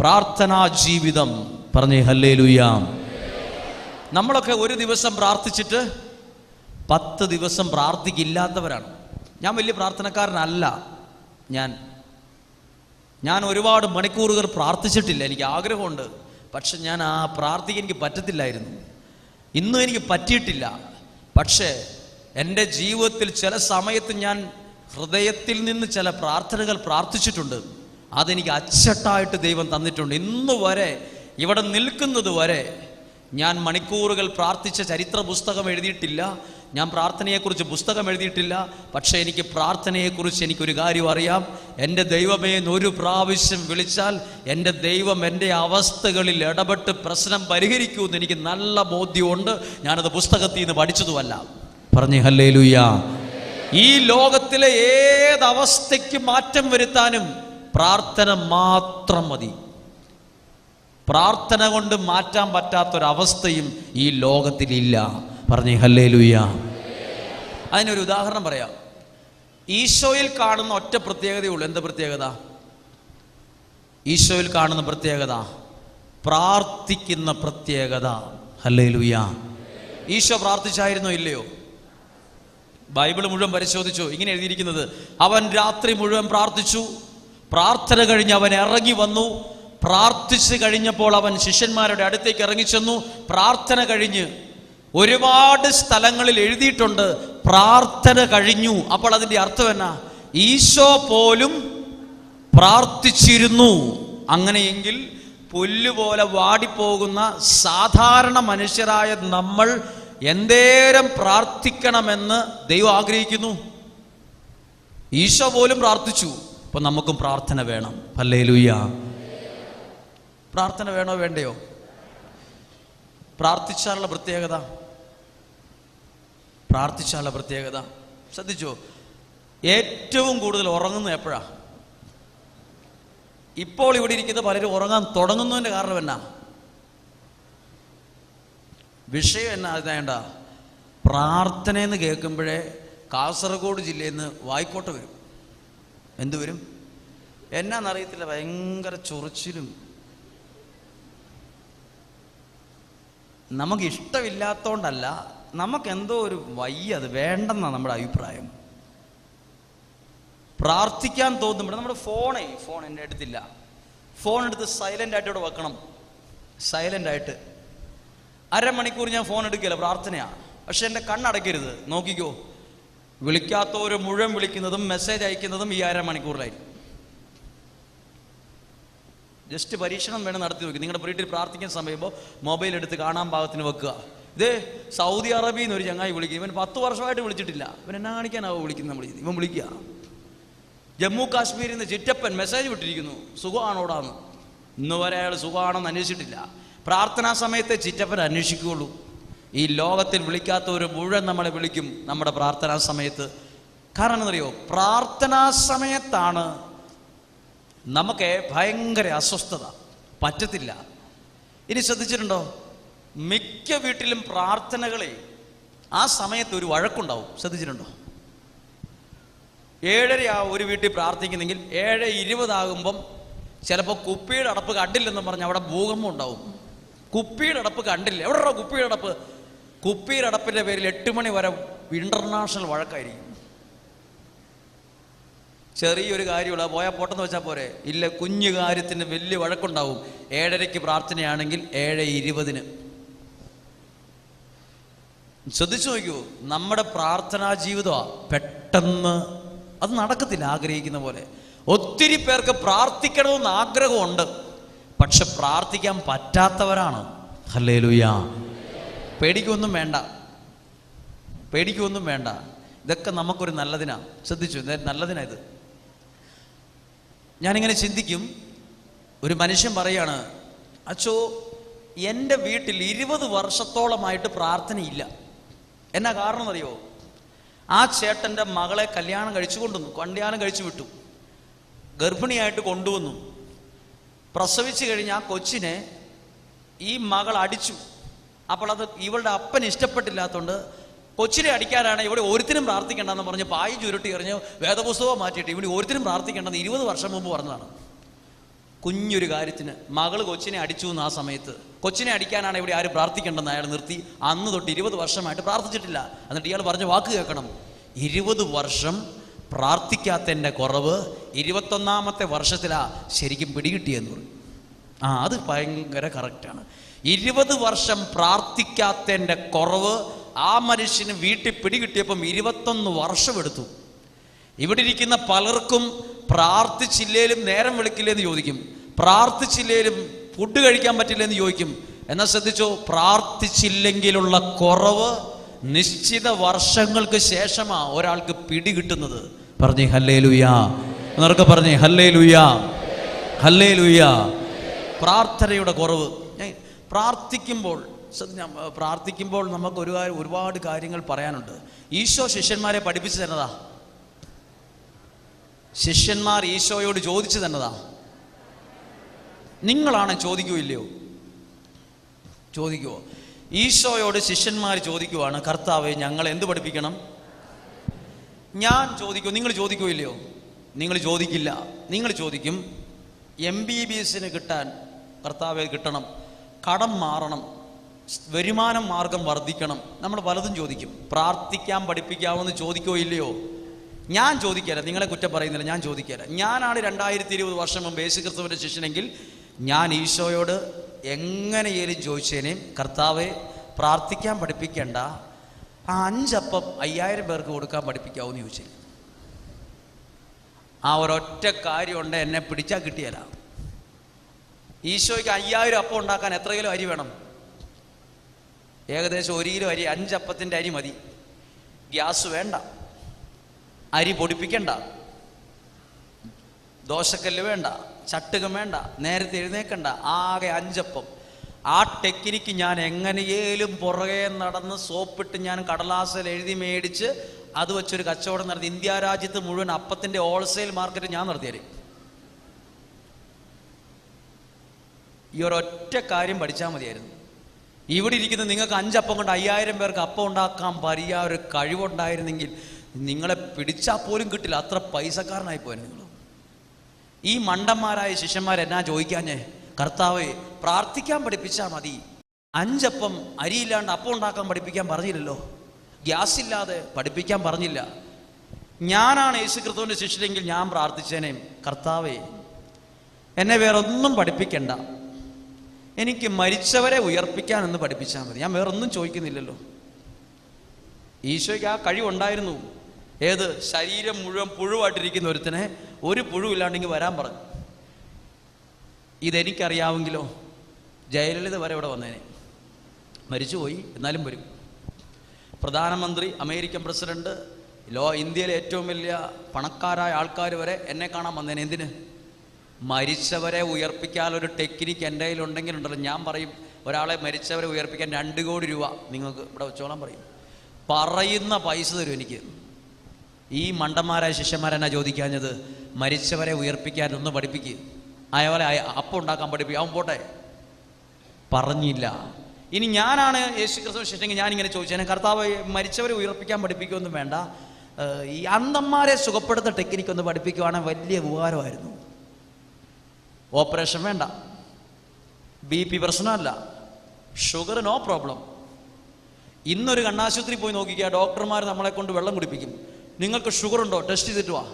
പ്രാർത്ഥനാ ജീവിതം. പറഞ്ഞേ ഹല്ലേ ലുയാം നമ്മളൊക്കെ ഒരു ദിവസം പ്രാർത്ഥിച്ചിട്ട് പത്ത് ദിവസം പ്രാർത്ഥിക്കില്ലാത്തവരാണ്. ഞാൻ വലിയ പ്രാർത്ഥനക്കാരനല്ല. ഞാൻ ഞാൻ ഒരുപാട് മണിക്കൂറുകൾ പ്രാർത്ഥിച്ചിട്ടില്ല. എനിക്ക് ആഗ്രഹമുണ്ട്. പക്ഷെ ഞാൻ ആ പ്രാർത്ഥിക്കാൻ എനിക്ക് പറ്റത്തില്ലായിരുന്നു. ഇന്നും എനിക്ക് പറ്റിയിട്ടില്ല. പക്ഷേ എന്റെ ജീവിതത്തിൽ ചില സമയത്ത് ഞാൻ ഹൃദയത്തിൽ നിന്ന് ചില പ്രാർത്ഥനകൾ പ്രാർത്ഥിച്ചിട്ടുണ്ട്. അതെനിക്ക് അച്ചട്ടായിട്ട് ദൈവം തന്നിട്ടുണ്ട്. ഇന്ന് വരെ ഇവിടെ നിൽക്കുന്നത് വരെ ഞാൻ മണിക്കൂറുകൾ പ്രാർത്ഥിച്ച ചരിത്ര പുസ്തകം എഴുതിയിട്ടില്ല. ഞാൻ പ്രാർത്ഥനയെക്കുറിച്ച് പുസ്തകം എഴുതിയിട്ടില്ല. പക്ഷേ എനിക്ക് പ്രാർത്ഥനയെക്കുറിച്ച് എനിക്കൊരു കാര്യം അറിയാം. എന്റെ ദൈവമേ ഒരു പ്രാവശ്യം വിളിച്ചാൽ എന്റെ ദൈവം എന്റെ അവസ്ഥകളിൽ ഇടപെട്ട് പ്രശ്നം പരിഹരിക്കുമെന്ന് എനിക്ക് നല്ല ബോധ്യമുണ്ട്. ഞാനത് പുസ്തകത്തിൽ നിന്ന് പഠിച്ചതുമല്ല. പറഞ്ഞു ഹല്ലേ ഈ ലോകത്തിലെ ഏതവസ്ഥയ്ക്ക് മാറ്റം വരുത്താനും പ്രാർത്ഥന മാത്രം മതി. പ്രാർത്ഥന കൊണ്ട് മാറ്റാൻ പറ്റാത്തൊരവസ്ഥയും ഈ ലോകത്തിലില്ല. പറഞ്ഞേ ഹല്ലേ ലുയ്യ അതിനൊരു ഉദാഹരണം പറയാം. ഈശോയിൽ കാണുന്ന ഒറ്റ പ്രത്യേകതയുള്ളൂ. എന്താ പ്രത്യേകത? ഈശോയിൽ കാണുന്ന പ്രത്യേകത. പ്രാർത്ഥിക്കുന്ന പ്രത്യേകത. ഹല്ലേ ലുയ്യ ഈശോ പ്രാർത്ഥിച്ചായിരുന്നോ ഇല്ലയോ? ബൈബിൾ മുഴുവൻ പരിശോധിച്ചു. ഇങ്ങനെ എഴുതിയിരിക്കുന്നത്. അവൻ രാത്രി മുഴുവൻ പ്രാർത്ഥിച്ചു. പ്രാർത്ഥന കഴിഞ്ഞ് അവൻ ഇറങ്ങി വന്നു. പ്രാർത്ഥിച്ചു കഴിഞ്ഞപ്പോൾ അവൻ ശിഷ്യന്മാരുടെ അടുത്തേക്ക് ഇറങ്ങിച്ചെന്നു. പ്രാർത്ഥന കഴിഞ്ഞ് ഒരുപാട് സ്ഥലങ്ങളിൽ എഴുതിയിട്ടുണ്ട് പ്രാർത്ഥന കഴിഞ്ഞു. അപ്പോൾ അതിന്റെ അർത്ഥം എന്നാ? ഈശോ പോലും പ്രാർത്ഥിച്ചിരുന്നു. അങ്ങനെയെങ്കിൽ പുല്ലുപോലെ വാടിപ്പോകുന്ന സാധാരണ മനുഷ്യരായ നമ്മൾ എന്തേരം പ്രാർത്ഥിക്കണമെന്ന് ദൈവം ആഗ്രഹിക്കുന്നു? ഈശോ പോലും പ്രാർത്ഥിച്ചു. അപ്പൊ നമുക്കും പ്രാർത്ഥന വേണം. അല്ലേ പ്രാർത്ഥന വേണോ വേണ്ടയോ? പ്രാർത്ഥിച്ചാലുള്ള പ്രത്യേകത? പ്രാർത്ഥിച്ചാലുള്ള പ്രത്യേകത. ശ്രദ്ധിച്ചോ? ഏറ്റവും കൂടുതൽ ഉറങ്ങുന്നത് എപ്പോഴാ? ഇപ്പോൾ ഇവിടെ ഇരിക്കുന്ന പലരും ഉറങ്ങാൻ തുടങ്ങുന്നതിന്റെ കാരണം എന്നാ? വിഷയം എന്നാ വേണ്ട പ്രാർത്ഥനയെന്ന് കേൾക്കുമ്പോഴേ കാസർഗോഡ് ജില്ലയിൽ നിന്ന് വായിക്കോട്ട് വരും. എന്തുവരും എന്നാന്നറിയത്തില്ല ഭയങ്കര ചൊറിച്ചിലും നമുക്ക് ഇഷ്ടമില്ലാത്തോണ്ടല്ല നമുക്കെന്തോ ഒരു വയ്യ അത് വേണ്ടെന്നാണ് നമ്മുടെ അഭിപ്രായം. പ്രാർത്ഥിക്കാൻ തോന്നുമ്പോൾ നമ്മുടെ ഫോണേ ഫോൺ എന്റെ അടുത്തില്ല. ഫോൺ എടുത്ത് സൈലന്റ് ആയിട്ട് ഇവിടെ വെക്കണം. സൈലന്റ് ആയിട്ട്. അരമണിക്കൂർ ഞാൻ ഫോൺ എടുക്കില്ല പ്രാർത്ഥനയാണ് പക്ഷെ എന്റെ കണ്ണടയ്ക്കരുത്. നോക്കിക്കോ. വിളിക്കാത്തവര് മുഴുവൻ വിളിക്കുന്നതും മെസ്സേജ് അയക്കുന്നതും ഈ അരമണിക്കൂറിലായിരിക്കും. ജസ്റ്റ് പരീക്ഷണം വേണം നടത്തി നോക്കി നിങ്ങളുടെ വീട്ടിൽ പ്രാർത്ഥിക്കുന്ന സമയമ്പോൾ മൊബൈൽ എടുത്ത് കാണാൻ പാകത്തിന് വെക്കുക. ഇതേ സൗദി അറേബ്യയിൽ നിന്ന് ഒരു ചങ്ങായി വിളിക്കും. ഇവൻ പത്ത് വർഷമായിട്ട് വിളിച്ചിട്ടില്ല. ഇവൻ എന്നാ കാണിക്കാനാവോ വിളിക്കുന്നത് നമ്മൾ ഇവൻ വിളിക്കുക ജമ്മു കാശ്മീരിൽ നിന്ന് ചിറ്റപ്പൻ മെസ്സേജ് വിട്ടിരിക്കുന്നു. സുഖമാണോടാന്ന് ഇന്ന് വരെ അയാൾ സുഖമാണെന്ന് അന്വേഷിച്ചിട്ടില്ല. പ്രാർത്ഥനാ സമയത്തെ ചിറ്റപ്പൻ അന്വേഷിക്കുകയുള്ളൂ. ഈ ലോകത്തിൽ വിളിക്കാത്തവർ മുഴുവൻ നമ്മളെ വിളിക്കും നമ്മുടെ പ്രാർത്ഥനാ സമയത്ത്. കാരണം എന്നറിയോ പ്രാർത്ഥനാ സമയത്താണ് നമുക്ക് ഭയങ്കര അസ്വസ്ഥത. പറ്റത്തില്ല. ഇനി ശ്രദ്ധിച്ചിട്ടുണ്ടോ? മിക്ക വീട്ടിലും പ്രാർത്ഥനകളെ ആ സമയത്ത് ഒരു വഴക്കുണ്ടാവും. ശ്രദ്ധിച്ചിട്ടുണ്ടോ? ഏഴര ആ ഒരു വീട്ടിൽ പ്രാർത്ഥിക്കുന്നെങ്കിൽ ഏഴ് ഇരുപതാകുമ്പം ചിലപ്പോൾ കുപ്പിയുടെ അടപ്പ് കണ്ടില്ലെന്ന് പറഞ്ഞ് അവിടെ ഭൂകമ്പം ഉണ്ടാവും. കുപ്പിയുടെ അടപ്പ് കണ്ടില്ല. എവിടെ കുപ്പിയുടെ അടപ്പ്? കുപ്പിയുടെ അടപ്പിന്റെ പേരിൽ എട്ട് മണി വരെ ഇന്റർനാഷണൽ വഴക്കായിരിക്കും. ചെറിയൊരു കാര്യമുള്ള. പോയാൽ പോട്ടെന്ന് വെച്ചാൽ പോരെ. ഇല്ല കുഞ്ഞു കാര്യത്തിന് വലിയ വഴക്കുണ്ടാവും. ഏഴരയ്ക്ക് പ്രാർത്ഥനയാണെങ്കിൽ ഏഴ് ഇരുപതിന്. ശ്രദ്ധിച്ചു നോക്കൂ. നമ്മുടെ പ്രാർത്ഥനാ ജീവിതമാണ് പെട്ടെന്ന് അത് നടക്കത്തില്ല ആഗ്രഹിക്കുന്ന പോലെ. ഒത്തിരി പേർക്ക് പ്രാർത്ഥിക്കണമെന്ന് ആഗ്രഹമുണ്ട്. പക്ഷെ പ്രാർത്ഥിക്കാൻ പറ്റാത്തവരാണ്. ഹല്ലേ ലുയാ പേടിക്കൊന്നും വേണ്ട. പേടിക്കൊന്നും വേണ്ട. ഇതൊക്കെ നമുക്കൊരു നല്ലതിനാ. ശ്രദ്ധിച്ചു. നല്ലതിനാ ഇത്. ഞാനിങ്ങനെ ചിന്തിക്കും. ഒരു മനുഷ്യൻ പറയാണ് അച്ചോ എന്റെ വീട്ടിൽ ഇരുപത് വർഷത്തോളമായിട്ട് പ്രാർത്ഥനയില്ല. എന്നാ കാരണം അറിയോ ആ ചേട്ടന്റെ മകളെ കല്യാണം കഴിച്ചു കൊണ്ടുവന്നു കല്യാണം കഴിച്ചു വിട്ടു. ഗർഭിണിയായിട്ട് കൊണ്ടുവന്നു. പ്രസവിച്ചു കഴിഞ്ഞ് ആ കൊച്ചിനെ ഈ മകൾ അടിച്ചു. അപ്പോൾ അത് ഇവളുടെ അപ്പൻ ഇഷ്ടപ്പെട്ടില്ലാത്തതുകൊണ്ട് കൊച്ചിനെ അടിക്കാനാണ് ഇവിടെ ഒരുത്തിനും പ്രാർത്ഥിക്കേണ്ടെന്ന് പറഞ്ഞ് പായി ചുരുട്ടി എറിഞ്ഞ് വേദപുസ്തകം മാറ്റിയിട്ട് ഇവിടെ ഒരുത്തിനും പ്രാർത്ഥിക്കേണ്ടെന്ന് ഇരുപത് വർഷം മുമ്പ് പറഞ്ഞതാണ്. കുഞ്ഞൊരു കാര്യത്തിന് മകൾ കൊച്ചിനെ അടിച്ചു എന്ന് ആ സമയത്ത് കൊച്ചിനെ അടിക്കാനാണ് ഇവിടെ ആരും പ്രാർത്ഥിക്കേണ്ടെന്ന് അയാൾ നിർത്തി. അന്ന് തൊട്ട് ഇരുപത് വർഷമായിട്ട് പ്രാർത്ഥിച്ചിട്ടില്ല. എന്നിട്ട് ഇയാൾ പറഞ്ഞ വാക്ക് കേൾക്കണം. ഇരുപത് വർഷം പ്രാർത്ഥിക്കാത്തതിന്റെ കുറവ് ഇരുപത്തൊന്നാമത്തെ വർഷത്തിലാ ശരിക്കും പിടികിട്ടിയെന്ന് പറഞ്ഞു. ആ അത് ഭയങ്കര കറക്റ്റാണ് ഇരുപത് വർഷം പ്രാർത്ഥിക്കാത്തതിന്റെ കുറവ് ആ മനുഷ്യന് വീട്ടിൽ പിടികിട്ടിയപ്പം ഇരുപത്തൊന്ന് വർഷമെടുത്തു ഇവിടെ ഇരിക്കുന്ന പലർക്കും പ്രാർത്ഥിച്ചില്ലേലും നേരം വിളിക്കില്ലെന്ന് ചോദിക്കും. പ്രാർത്ഥിച്ചില്ലേലും ഫുഡ് കഴിക്കാൻ പറ്റില്ലെന്ന് ചോദിക്കും. എന്നാൽ ശ്രദ്ധിച്ചോ പ്രാർത്ഥിച്ചില്ലെങ്കിലുള്ള കുറവ് നിശ്ചിത വർഷങ്ങൾക്ക് ശേഷമാ ഒരാൾക്ക് പിടികിട്ടുന്നത്. പറഞ്ഞേ ഹല്ലേ ലുയാ എന്നൊക്കെ പറഞ്ഞേ ഹല്ലേ ലുയാ ഹല്ലേ ലുയാ പ്രാർത്ഥനയുടെ കുറവ്. പ്രാർത്ഥിക്കുമ്പോൾ പ്രാർത്ഥിക്കുമ്പോൾ നമുക്ക് ഒരു ഒരുപാട് കാര്യങ്ങൾ പറയാനുണ്ട്. ഈശോ ശിഷ്യന്മാരെ പഠിപ്പിച്ചു തന്നതാ ശിഷ്യന്മാർ ഈശോയോട് ചോദിച്ചു തന്നതാ നിങ്ങളാണ് ചോദിക്കൂ ഇല്ലയോ? ചോദിക്കുവോ? ഈശോയോട് ശിഷ്യന്മാർ ചോദിക്കുവാണ് കർത്താവെ ഞങ്ങൾ എന്ത് പഠിപ്പിക്കണം? ഞാൻ ചോദിക്കൂ നിങ്ങൾ ചോദിക്കൂ ഇല്ലയോ? നിങ്ങൾ ചോദിക്കില്ല. നിങ്ങൾ ചോദിക്കും. എം ബി ബി എസിന് കിട്ടാൻ കർത്താവെ കിട്ടണം. കടം മാറണം. വരുമാനം മാർഗം വർദ്ധിക്കണം. നമ്മൾ പലതും ചോദിക്കും. പ്രാർത്ഥിക്കാൻ പഠിപ്പിക്കാമെന്ന് ചോദിക്കോ ഇല്ലയോ? ഞാൻ ചോദിക്കല നിങ്ങളെ കുറ്റം പറയുന്നില്ല ഞാൻ ചോദിക്കല. ഞാനാണ് രണ്ടായിരത്തി ഇരുപത് വർഷം മുമ്പ് യേശു ക്രിസ്തുവിന്റെ ശിഷ്യനെങ്കിൽ ഞാൻ ഈശോയോട് എങ്ങനെയേലും ചോദിച്ചേനെ കർത്താവെ പ്രാർത്ഥിക്കാൻ പഠിപ്പിക്കേണ്ട. ആ അഞ്ചപ്പം അയ്യായിരം പേർക്ക് കൊടുക്കാൻ പഠിപ്പിക്കാവൂന്ന് ചോദിച്ചു ആ ഒരൊറ്റ കാര്യമുണ്ട് എന്നെ പിടിച്ചാൽ കിട്ടിയല്ല ഈശോയ്ക്ക് അയ്യായിരം അപ്പം ഉണ്ടാക്കാൻ എത്ര കിലോ അരി വേണം. ഏകദേശം ഒരു കിലോ അരി അഞ്ചപ്പത്തിന്റെ അരി മതി. ഗ്യാസ് വേണ്ട. അരി പൊടിപ്പിക്കണ്ട. ദോശക്കല്ല് വേണ്ട. ചട്ടുകം വേണ്ട. നേരത്തെ എഴുന്നേക്കണ്ട. ആകെ അഞ്ചപ്പം. ആ ടെക്നിക്ക് ഞാൻ എങ്ങനെയേലും പുറകെ നടന്ന് സോപ്പിട്ട് ഞാൻ കടലാസിൽ എഴുതി മേടിച്ച് അത് വെച്ചൊരു കച്ചവടം നടത്തി. ഇന്ത്യ രാജ്യത്ത് മുഴുവൻ അപ്പത്തിന്റെ ഹോൾസെയിൽ മാർക്കറ്റ് ഞാൻ നടത്തിയത്. ഈ ഒരൊറ്റ കാര്യം പഠിച്ചാൽ മതിയായിരുന്നു. ഇവിടെ ഇരിക്കുന്ന നിങ്ങൾക്ക് അഞ്ചപ്പം കൊണ്ട് അയ്യായിരം പേർക്ക് അപ്പം ഉണ്ടാക്കാൻ പറ്റിയ ഒരു കഴിവുണ്ടായിരുന്നെങ്കിൽ നിങ്ങളെ പിടിച്ചാൽ പോലും കിട്ടില്ല. അത്ര പൈസക്കാരനായി പോയാൽ നിങ്ങൾ. ഈ മണ്ടന്മാരായ ശിഷ്യന്മാരെന്നാ ചോദിക്കാഞ്ഞേ? കർത്താവ് പ്രാർത്ഥിക്കാൻ പഠിപ്പിച്ചാൽ മതി. അഞ്ചപ്പം അരിയില്ലാണ്ട് അപ്പം ഉണ്ടാക്കാൻ പഠിപ്പിക്കാൻ പറഞ്ഞില്ലല്ലോ. ഗ്യാസ് ഇല്ലാതെ പഠിപ്പിക്കാൻ പറഞ്ഞില്ല. ഞാനാണ് യേശു ക്രിസ്തുവിന്റെ ശിഷ്യനെങ്കിൽ ഞാൻ പ്രാർത്ഥിച്ചേനെ. കർത്താവേ എന്നെ വേറൊന്നും പഠിപ്പിക്കണ്ട. എനിക്ക് മരിച്ചവരെ ഉയർപ്പിക്കാൻ എന്ന് പഠിപ്പിച്ചാൽ മതി. ഞാൻ വേറൊന്നും ചോദിക്കുന്നില്ലല്ലോ. ഈശോയ്ക്ക് ആ കഴിവുണ്ടായിരുന്നു. ഏത്? ശരീരം മുഴുവൻ പുഴുവായിട്ടിരിക്കുന്ന ഒരുത്തനെ ഒരു പുഴുവില്ലാണ്ടെങ്കിൽ വരാൻ പറഞ്ഞു. ഇതെനിക്കറിയാമെങ്കിലോ? ജയലളിത വരെ ഇവിടെ വന്നേനെ. മരിച്ചുപോയി എന്നാലും വരും. പ്രധാനമന്ത്രി അമേരിക്കൻ പ്രസിഡന്റ് ലോ ഇന്ത്യയിലെ ഏറ്റവും വലിയ പണക്കാരായ ആൾക്കാർ വരെ എന്നെ കാണാൻ വന്നേനെ. എന്തിന്? മരിച്ചവരെ ഉയർപ്പിക്കാൻ ഒരു ടെക്നിക്ക് എന്റെ കയ്യിലുണ്ടെങ്കിൽ ഉണ്ടല്ലോ ഞാൻ പറയും ഒരാളെ മരിച്ചവരെ ഉയർപ്പിക്കാൻ രണ്ട് കോടി രൂപ നിങ്ങൾക്ക് ഇവിടെ വെച്ചോളാൻ പറയും. പറയുന്ന പൈസ തരും എനിക്ക്. ഈ മണ്ടന്മാരായ ശിഷ്യന്മാരെന്നാ ചോദിക്കാഞ്ഞത്? മരിച്ചവരെ ഉയർപ്പിക്കാൻ ഒന്ന് പഠിപ്പിക്കുക അയാളെ അപ്പം ഉണ്ടാക്കാൻ പഠിപ്പിക്കുക അവൻ പോട്ടെ. പറഞ്ഞില്ല. ഇനി ഞാനാണ് യേശു ക്രിസ്തു ശിഷ്യനെങ്കിൽ ഞാനിങ്ങനെ ചോദിച്ചേനെ കർത്താവ് മരിച്ചവരെ ഉയർപ്പിക്കാൻ പഠിപ്പിക്കുകയൊന്നും വേണ്ട. ഈ അന്തന്മാരെ സുഖപ്പെടുത്ത ടെക്നിക്ക് ഒന്ന് പഠിപ്പിക്കുവാണെങ്കിൽ വലിയ ഉപകാരമായിരുന്നു. ഓപ്പറേഷൻ വേണ്ട. ബി പി പ്രശ്നമല്ല ഷുഗർ നോ പ്രോബ്ലം ഇന്നൊരു കണ്ണാശുപത്രി പോയി നോക്കിക്കുക ഡോക്ടർമാർ നമ്മളെ കൊണ്ട് വെള്ളം കുടിപ്പിക്കും. നിങ്ങൾക്ക് ഷുഗർ ഉണ്ടോ? ടെസ്റ്റ് ചെയ്തിട്ട് വാ.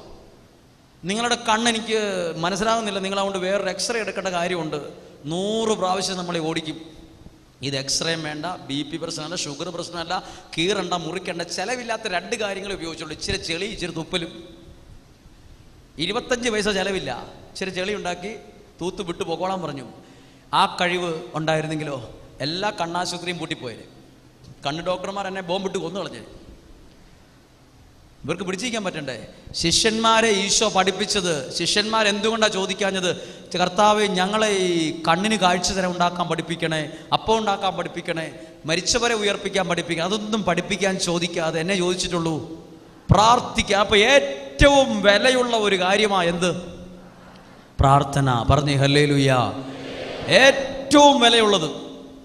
നിങ്ങളുടെ കണ്ണ് എനിക്ക് മനസ്സിലാകുന്നില്ല നിങ്ങൾ അതുകൊണ്ട് വേറൊരു എക്സ്റേ എടുക്കേണ്ട കാര്യമുണ്ട്. നൂറ് പ്രാവശ്യം നമ്മളെ ഓടിക്കും. ഇത് എക്സ്റേയും വേണ്ട. ബി പി പ്രശ്നമല്ല ഷുഗർ പ്രശ്നമല്ല കീറണ്ട മുറിക്കണ്ട ചിലവില്ലാത്ത രണ്ട് കാര്യങ്ങൾ ഉപയോഗിച്ചുള്ളൂ. ഇച്ചിരി ചെളി ഇച്ചിരി തുപ്പലും. ഇരുപത്തഞ്ച് പൈസ ചിലവില്ല. ഇച്ചിരി ചെളി ഉണ്ടാക്കി തൂത്ത് വിട്ടു പോകോളാൻ പറഞ്ഞു. ആ കഴിവ് ഉണ്ടായിരുന്നെങ്കിലോ എല്ലാ കണ്ണാശുപത്രിയും പൂട്ടിപ്പോയത് കണ്ണ് ഡോക്ടർമാർ എന്നെ ബോംബിട്ട് കൊന്നു കളഞ്ഞത് ഇവർക്ക് പിടിച്ചിരിക്കാൻ പറ്റണ്ടേ? ശിഷ്യന്മാരെ ഈശോ പഠിപ്പിച്ചത് ശിഷ്യന്മാർ എന്തുകൊണ്ടാണ് ചോദിക്കാഞ്ഞത്? കർത്താവ് ഞങ്ങളെ ഈ കണ്ണിന് കാഴ്ച തരം ഉണ്ടാക്കാൻ പഠിപ്പിക്കണേ അപ്പം ഉണ്ടാക്കാൻ പഠിപ്പിക്കണേ മരിച്ചവരെ ഉയർപ്പിക്കാൻ പഠിപ്പിക്കണം അതൊന്നും പഠിപ്പിക്കാൻ ചോദിക്കാതെ എന്നെ ചോദിച്ചിട്ടുള്ളൂ. പ്രാർത്ഥിക്കുക അപ്പൊ ഏറ്റവും വിലയുള്ള ഒരു കാര്യമാണ് എന്ത്? പ്രാർത്ഥന. പറഞ്ഞു ഹല്ലേ ലുയ ഏറ്റവും വിലയുള്ളത്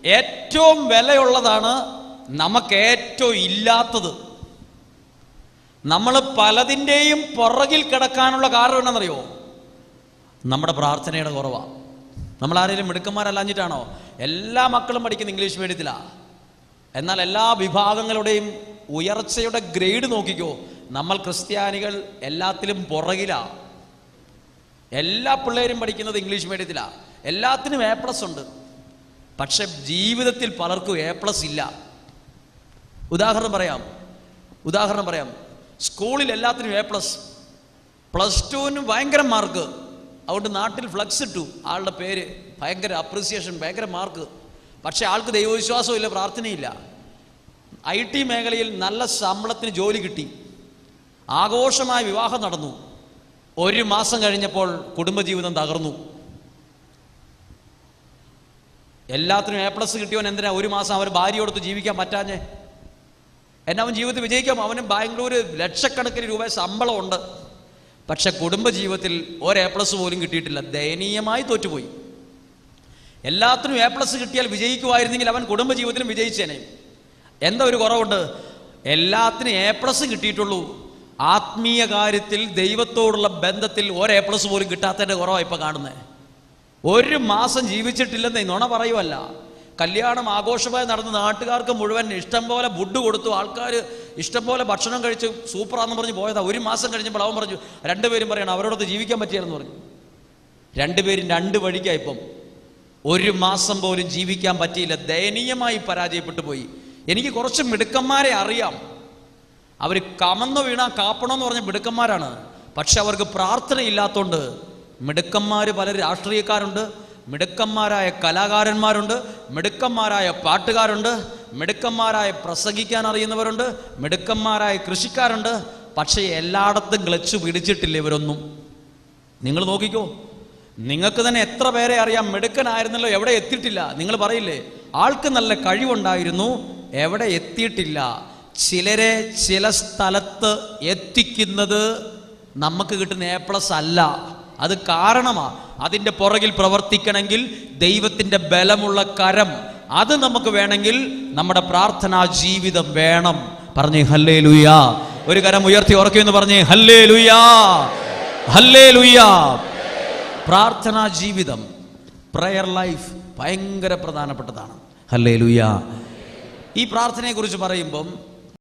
ഏറ്റവും വിലയുള്ളതാണ് നമുക്ക് ഏറ്റവും ഇല്ലാത്തത്. നമ്മൾ പലതിന്റെയും പുറകിൽ കിടക്കാനുള്ള കാരണം എന്താണെന്നറിയോ? നമ്മുടെ പ്രാർത്ഥനയുടെ കുറവാണ് നമ്മൾ ആരെങ്കിലും മിടുക്കന്മാരല്ലാഞ്ഞിട്ടാണോ? എല്ലാ മക്കളും പഠിക്കുന്ന ഇംഗ്ലീഷ് മീഡിയത്തിലാണ് എന്നാൽ എല്ലാ വിഭാഗങ്ങളുടെയും ഉയർച്ചയുടെ ഗ്രേഡ് നോക്കിക്കോ. നമ്മൾ ക്രിസ്ത്യാനികൾ എല്ലാത്തിലും പുറകിലാണ് എല്ലാ പിള്ളേരും പഠിക്കുന്നത് ഇംഗ്ലീഷ് മീഡിയത്തിലാണ് എല്ലാത്തിനും എ പ്ലസ് ഉണ്ട്. പക്ഷെ ജീവിതത്തിൽ പലർക്കും എ പ്ലസ് ഇല്ല. ഉദാഹരണം പറയാം. ഉദാഹരണം പറയാം. സ്കൂളിൽ എല്ലാത്തിനും എ പ്ലസ് പ്ലസ് ടുവിന് ഭയങ്കര മാർക്ക് അതുകൊണ്ട് നാട്ടിൽ ഫ്ലക്സ് ഇട്ടു. ആളുടെ പേര് ഭയങ്കര അപ്രിസിയേഷൻ ഭയങ്കര മാർക്ക് പക്ഷെ ആൾക്ക് ദൈവവിശ്വാസവും ഇല്ല പ്രാർത്ഥനയില്ല. ഐ ടി മേഖലയിൽ നല്ല ശമ്പളത്തിന് ജോലി കിട്ടി. ആഘോഷമായ വിവാഹം നടന്നു. ഒരു മാസം കഴിഞ്ഞപ്പോൾ കുടുംബജീവിതം തകർന്നു. എല്ലാത്തിനും എ പ്ലസ് കിട്ടിയവൻ എന്തിനാ ഒരു മാസം അവർ ഭാര്യയോടത്ത് ജീവിക്കാൻ പറ്റാഞ്ഞേ? എന്നെ അവൻ ജീവിതത്തിൽ വിജയിക്കാം. അവന് ബാംഗ്ലൂർ ലക്ഷക്കണക്കിന് രൂപ ശമ്പളമുണ്ട്. പക്ഷെ കുടുംബജീവിതത്തിൽ ഒരു എ പ്ലസ് പോലും കിട്ടിയിട്ടില്ല. ദയനീയമായി തോറ്റുപോയി. എല്ലാത്തിനും എ പ്ലസ് കിട്ടിയാൽ വിജയിക്കുമായിരുന്നെങ്കിൽ അവൻ കുടുംബജീവിതത്തിലും വിജയിച്ചേനെ. എന്താ ഒരു കുറവുണ്ട്? എല്ലാത്തിനും എ പ്ലസ് കിട്ടിയിട്ടുള്ളൂ. ആത്മീയ കാര്യത്തിൽ ദൈവത്തോടുള്ള ബന്ധത്തിൽ ഒരു പ്ലസ് പോലും കിട്ടാത്തതിന്റെ കുറവാണ് ഇപ്പം കാണുന്നത് ഒരു മാസം ജീവിച്ചിട്ടില്ലെന്ന് നുണ പറയുമല്ല കല്യാണം ആഘോഷമായി നടന്ന നാട്ടുകാർക്ക് മുഴുവൻ ഇഷ്ടം പോലെ ഫുഡ് കൊടുത്തു ആൾക്കാർ ഇഷ്ടം പോലെ ഭക്ഷണം കഴിച്ച് സൂപ്പറാന്ന് പറഞ്ഞ് പോയതാ. ഒരു മാസം കഴിഞ്ഞപ്പോൾ അവൻ പറഞ്ഞു രണ്ടുപേരും പറയണം അവരോടൊത്ത് ജീവിക്കാൻ പറ്റിയെന്ന് പറഞ്ഞു. രണ്ടുപേരും രണ്ട് വഴിക്കായി ഇപ്പം. ഒരു മാസം പോലും ജീവിക്കാൻ പറ്റിയില്ല. ദയനീയമായി പരാജയപ്പെട്ടു പോയി. എനിക്ക് കുറച്ച് മിടുക്കന്മാരെ അറിയാം. അവർ കമന്ന് വീണ കാപ്പണമെന്ന് പറഞ്ഞ മിടുക്കന്മാരാണ്. പക്ഷെ അവർക്ക് പ്രാർത്ഥനയില്ലാത്തതുകൊണ്ട് മിടുക്കന്മാർ പല രാഷ്ട്രീയക്കാരുണ്ട് മിടുക്കന്മാരായ കലാകാരന്മാരുണ്ട് മിടുക്കന്മാരായ പാട്ടുകാരുണ്ട് മിടുക്കന്മാരായ പ്രസംഗിക്കാൻ അറിയുന്നവരുണ്ട് മിടുക്കന്മാരായ കൃഷിക്കാരുണ്ട്. പക്ഷേ എല്ലായിടത്തും ക്ലച്ച് പിടിച്ചിട്ടില്ല ഇവരൊന്നും. നിങ്ങൾ നോക്കിക്കോ നിങ്ങൾക്ക് തന്നെ എത്ര പേരെ അറിയാം മിടുക്കനായിരുന്നല്ലോ എവിടെ എത്തിയിട്ടില്ല. നിങ്ങൾ പറയില്ലേ ആൾക്ക് നല്ല കഴിവുണ്ടായിരുന്നു എവിടെ എത്തിയിട്ടില്ല. ചിലരെ ചില സ്ഥലത്ത് എത്തിക്കുന്നത് നമുക്ക് കിട്ടുന്ന എ പ്ലസ് അല്ല. അത് കാരണമാ. അതിന്റെ പുറകിൽ പ്രവർത്തിക്കണമെങ്കിൽ ദൈവത്തിന്റെ ബലമുള്ള കരം. അത് നമുക്ക് വേണമെങ്കിൽ നമ്മുടെ പ്രാർത്ഥനാ ജീവിതം വേണം. പറഞ്ഞേ ഹല്ലേ ലുയാ ഒരു കരം ഉയർത്തി ഉറക്കുമെന്ന് പറഞ്ഞേ ഹല്ലേ ലുയാ ഹല്ലേ ലുയാ പ്രാർത്ഥനാ ജീവിതം പ്രയർ ലൈഫ് ഭയങ്കര പ്രധാനപ്പെട്ടതാണ്. ഹല്ലേ ലുയാ ഈ പ്രാർത്ഥനയെക്കുറിച്ച് പറയുമ്പം